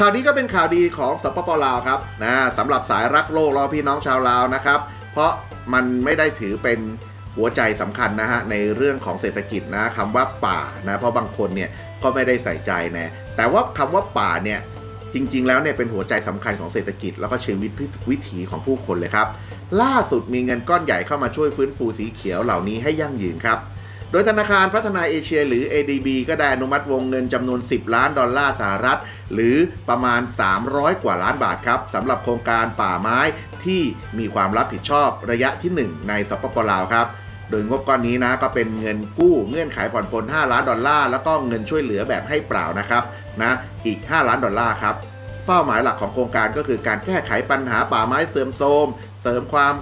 ข่าวนี้ก็เป็นข่าวดีของสปปลาวครับนะสำหรับสายรักโลกรอพี่น้องชาวลาวนะครับ เพราะมันไม่ได้ถือเป็นหัวใจสำคัญนะฮะในเรื่องของเศรษฐกิจนะคำว่าป่านะเพราะบางคนเนี่ยก็ไม่ได้ใส่ใจนะแต่ว่าคำว่าป่าเนี่ยจริง ๆ แล้วเนี่ยเป็นหัวใจสำคัญของเศรษฐกิจ แล้วก็ชีวิตวิถีของผู้คนเลยครับ ล่าสุดมีเงินก้อนใหญ่เข้ามาช่วยฟื้นฟูสีเขียวเหล่านี้ให้ยั่งยืนครับ โดยธนาคารพัฒนาเอเชียหรือ ADB ก็ได้อนุมัติวงเงินจำนวน 10 ล้านดอลลาร์สหรัฐ หรือประมาณ 300 กว่าล้านบาทครับสำหรับโครงการป่าไม้ที่มีความรับผิดชอบระยะที่ 1 ในสปปลาวครับโดยงบก้อนนี้นะก็เป็นเงินกู้เงื่อนไขผ่อนปลน5 ล้านดอลลาร์แล้วก็เงินช่วยเหลือแบบให้เปล่านะครับนะอีก 5 ล้านดอลลาร์ครับเป้าหมายหลักของโครงการก็คือการแก้ไขปัญหาป่าไม้เสื่อมโทรม เสริมความ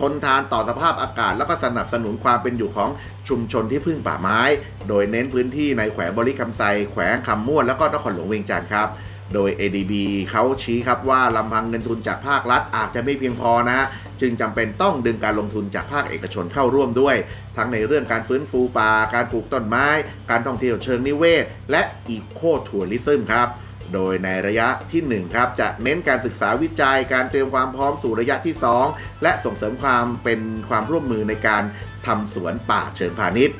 ทนทานต่อสภาพอากาศ แล้วก็สนับสนุนความเป็นอยู่ของชุมชนที่พึ่งป่าไม้ โดยเน้นพื้นที่ในแขวงบริคำไซแขวงคำม่วน แล้วก็นครหลวงเวียงจันทร์ครับโดย ADB เขาชี้ครับว่าลำพังเงินทุนจากภาครัฐอาจจะไม่เพียงพอนะฮะจึงจำเป็นต้องดึงการลงทุนจากภาคเอกชนเข้าร่วมด้วย ทั้งในเรื่องการฟื้นฟูป่า การปลูกต้นไม้ การท่องเที่ยวเชิงนิเวศ และอีโคทัวริซึมครับ โดยในระยะที่1ครับจะเน้นการศึกษาวิจัยการเตรียมความพร้อมสู่ระยะที่ 2 และส่งเสริมความเป็นความร่วมมือในการทำสวนป่าเชิงพาณิชย์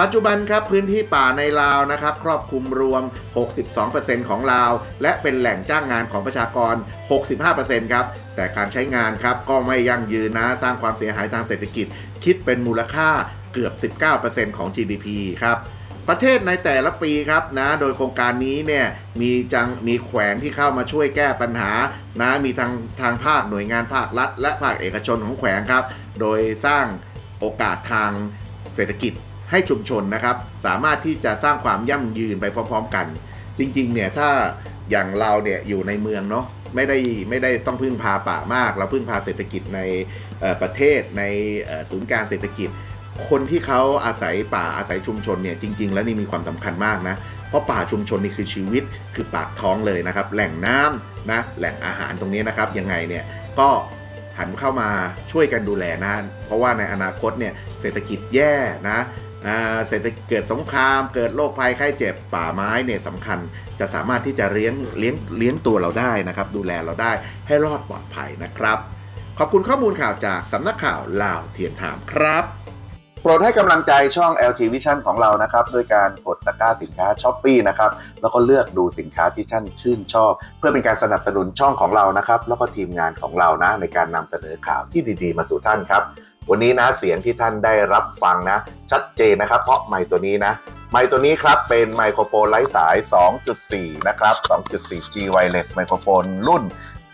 ปัจจุบันครับพื้นที่ป่าในลาวนะครับ ครอบคลุมรวม 62%ของลาว และเป็นแหล่งจ้างงานของประชากร 65%ครับ แต่การใช้งานครับก็ไม่ยั่งยืนนะ สร้างความเสียหายทางเศรษฐกิจ คิดเป็นมูลค่าเกือบ 19%ของ GDP ครับ ประเทศในแต่ละปีครับนะโดยโครงการนี้เนี่ยมีจังมีแขวงที่เข้ามาช่วยแก้ปัญหานะมีทางทางภาคหน่วยงานภาครัฐ และภาคเอกชนของแขวงครับ โดยสร้างโอกาสทางเศรษฐกิจให้ชุมชนนะครับ สามารถที่จะสร้างความยั่งยืนไปพร้อม ๆ กัน จริงๆเนี่ยถ้าอย่างเราเนี่ยอยู่ในเมืองเนาะไม่ได้ไม่ได้ต้องพึ่งพาป่ามาก เราพึ่งพาเศรษฐกิจในประเทศในศูนย์การเศรษฐกิจ คนที่เขาอาศัยป่าอาศัยชุมชนเนี่ยจริง ๆ แล้วนี่มีความสำคัญมากนะ เพราะป่าชุมชนนี่คือชีวิตคือปากท้องเลยนะครับ แหล่งน้ำนะแหล่งอาหารตรงนี้นะครับยังไงเนี่ยก็หันเข้ามาช่วยกันดูแลนะเพราะว่าในอนาคตเนี่ยเศรษฐกิจแย่นะเศรษฐกิจเกิดสงคราม เกิดโรคภัยไข้เจ็บป่าไม้เนี่ยสำคัญจะสามารถที่จะเลี้ยงเลี้ยงเลี้ยงตัวเราได้นะครับ ดูแลเราได้ให้รอดปลอดภัยนะครับ ขอบคุณข้อมูลข่าวจากสำนักข่าวลาวเทียนถามครับ โปรดให้กำลังใจช่อง LT Vision ของเรานะครับด้วยการกดตะกร้าสินค้าช้อปปีนะครับแล้วก็เลือกดูสินค้าที่ท่านชื่นชอบ เพื่อเป็นการสนับสนุนช่องของเรานะครับแล้วก็ทีมงานของเรานะในการนำเสนอข่าวที่ดีๆ มาสู่ท่านครับ วันนี้นะเสียงที่ท่านได้รับฟังนะ ชัดเจนนะครับ เพราะไมค์ตัวนี้นะไมค์ตัวนี้ครับเป็นไมโครโฟนไร้สาย 2.4 นะครับ 2.4G wireless ไมโครโฟนรุ่น